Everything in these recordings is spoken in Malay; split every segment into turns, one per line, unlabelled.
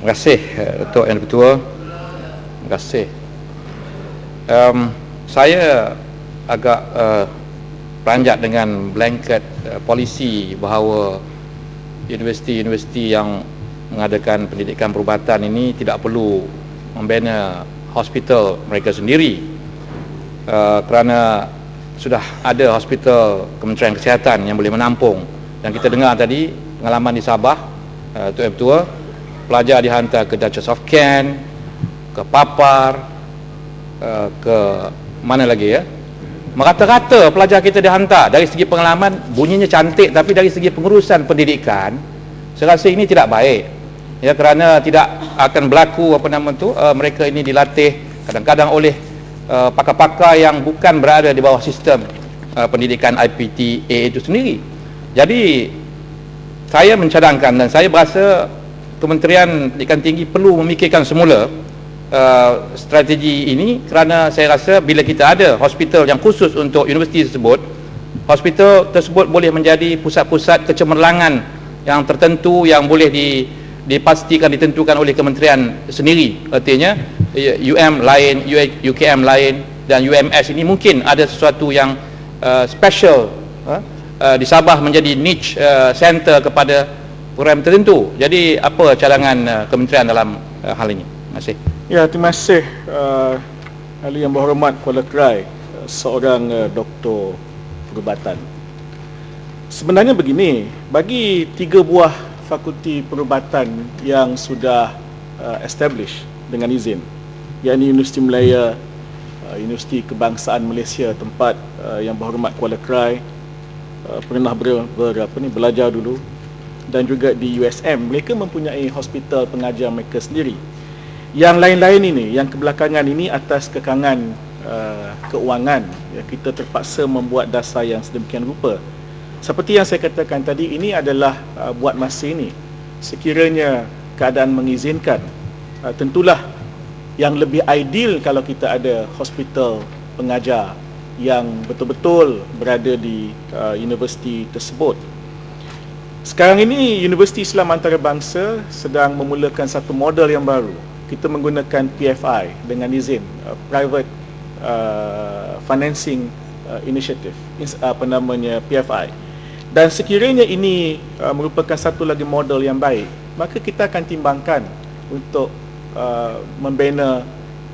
Terima kasih eh, Datuk Yang Ketua. Terima kasih. Um, saya agak uh, peranjat dengan blanket uh, polisi bahawa universiti-universiti yang mengadakan pendidikan perubatan ini tidak perlu membina hospital mereka sendiri uh, kerana sudah ada hospital Kementerian Kesihatan yang boleh menampung dan kita dengar tadi pengalaman di Sabah uh, Tuan Ketua pelajar dihantar ke Duchess of Kent ke Papar uh, ke mana lagi ya? Merata-rata pelajar kita dihantar. Dari segi pengalaman bunyinya cantik tapi dari segi pengurusan pendidikan saya rasa ini tidak baik. Ya kerana tidak akan berlaku apa nama tu uh, mereka ini dilatih kadang-kadang oleh uh, pakar-pakar yang bukan berada di bawah sistem uh, pendidikan IPTA itu sendiri. Jadi saya mencadangkan dan saya berasa Kementerian Pendidikan Tinggi perlu memikirkan semula Uh, strategi ini kerana saya rasa bila kita ada hospital yang khusus untuk universiti tersebut hospital tersebut boleh menjadi pusat-pusat kecemerlangan yang tertentu yang boleh di, dipastikan ditentukan oleh kementerian sendiri. Artinya UM lain UKM lain dan UMS ini mungkin ada sesuatu yang uh, special uh, uh, di Sabah menjadi niche uh, center kepada program tertentu. Jadi apa cadangan uh, kementerian dalam uh, hal ini? Terima kasih.
Ya, terima kasih uh, Ahli Yang Berhormat Kuala Krai uh, seorang uh, doktor perubatan. Sebenarnya begini, bagi tiga buah fakulti perubatan yang sudah uh, established dengan izin, yakni Universiti Malaya, uh, Universiti Kebangsaan Malaysia tempat uh, Yang Berhormat Kuala Krai uh, pernah ber, ber, apa ni, belajar dulu dan juga di USM, mereka mempunyai hospital pengajar mereka sendiri. Yang lain-lain ini yang kebelakangan ini atas kekangan uh, keuangan ya, kita terpaksa membuat dasar yang sedemikian rupa. Seperti yang saya katakan tadi ini adalah uh, buat masa ini. Sekiranya keadaan mengizinkan uh, tentulah yang lebih ideal kalau kita ada hospital pengajar yang betul-betul berada di uh, universiti tersebut sekarang ini Universiti Islam Antarabangsa sedang memulakan satu model yang baru. Kita menggunakan PFI dengan izin uh, private uh, financing uh, initiative. Apa namanya PFI dan sekiranya ini uh, merupakan satu lagi model yang baik maka kita akan timbangkan untuk uh, membina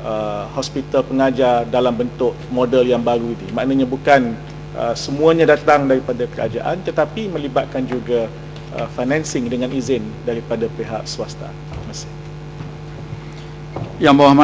uh, hospital pengajar dalam bentuk model yang baru ini. Maknanya bukan uh, semuanya datang daripada kerajaan tetapi melibatkan juga uh, financing dengan izin daripada pihak swasta. Terima kasih.
Yang Berhormat